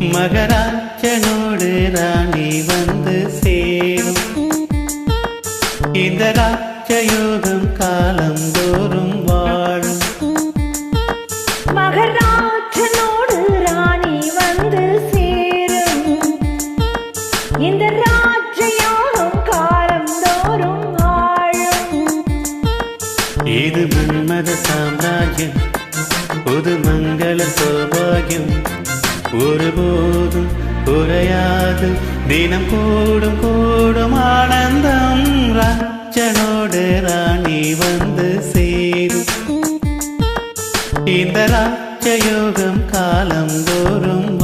மகராஜனோடு ராணி வந்து சேரும். இந்த ராஜயோகம் காலந்தோறும் வாழும். மகராஜனோடு ராணி வந்து சேரும். இந்த ராஜயோகம் காலந்தோறும் ஆழும் இது மன்மத சாம்ராஜ்யம் புது மங்கள சௌபாகியம். ஒருபோதும் குறையாது. தினம் கூடும் கூடும் ஆனந்தம். ராஜனோடு ராணி வந்து சேரும். இந்த ராஜயோகம் காலம் தோறும்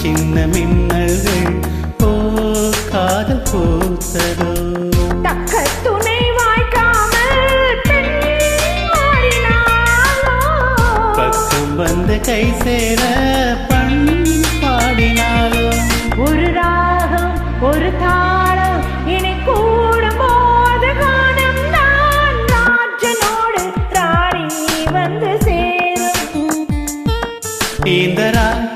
சின்ன மின்னல்கள் ஓ காதல் பூத்ததோ. தக்க துணை பக்கம் வந்து கை சேர பண் பாடினாலோ ஒரு ராகம் ஒரு தாளம் இனி கூடும் போது காணும் நான் ராஜனோடு ராணி வந்து சேரும். இந்த ராஜயோகம்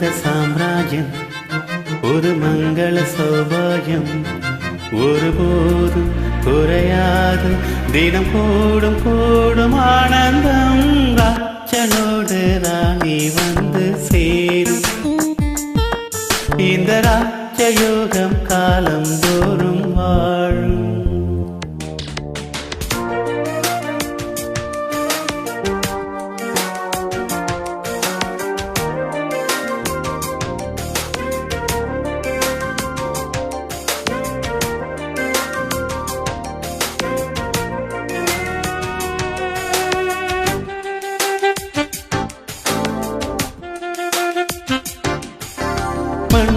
மத சாம்ராஜ்யம் ஒரு மங்கள சௌபாகியம். ஒருபோதும் குறையாது தினம் கூடும் கூடும் ஆனந்தம். ராட்சனோடு ராணி வந்து சேரும். இந்த ராஜயோகம்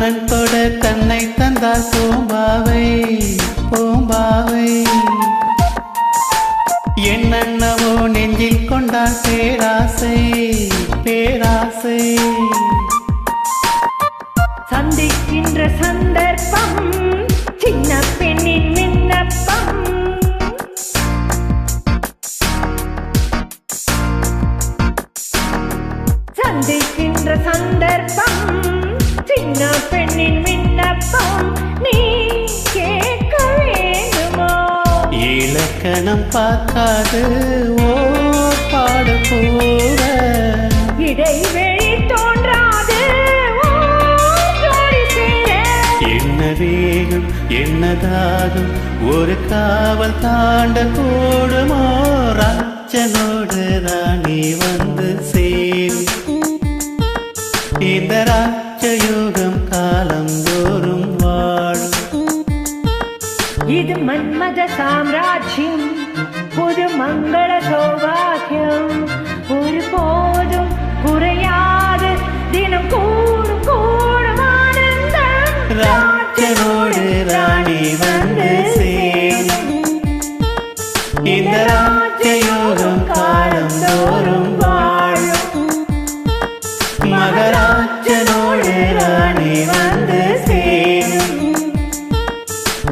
மன்னன் தொட தன்னை தந்தார் பூம்பாவை பூம்பாவை. என்னென்னவோ நெஞ்சில் கொண்டார் பேராசை பேராசை. சந்திக்கின்ற சந்தர்ப்பம் சின்ன பெண்ணின் விண்ணப்பம். சந்திக்கின்ற சந்தர்ப்பம் சின்ன பெண்ணின் விண்ணப்பம் நீ கேட்க வேண்டுமோ? இலக்கணம் பார்க்காது ஓ பாடு கூட இடைவெளி தோன்றாது என்ன வேகம் என்னதாகும் ஒரு காவல் தாண்ட கூடுமோ? ராஜனோடு ராணி இது மன்மத சாம்ராஜ்யம். புது மங்கள சௌபாகியம் ஒரு போதும் குறையாது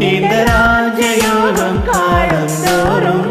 இந்த ராஜயோகம் காலம் தோறும்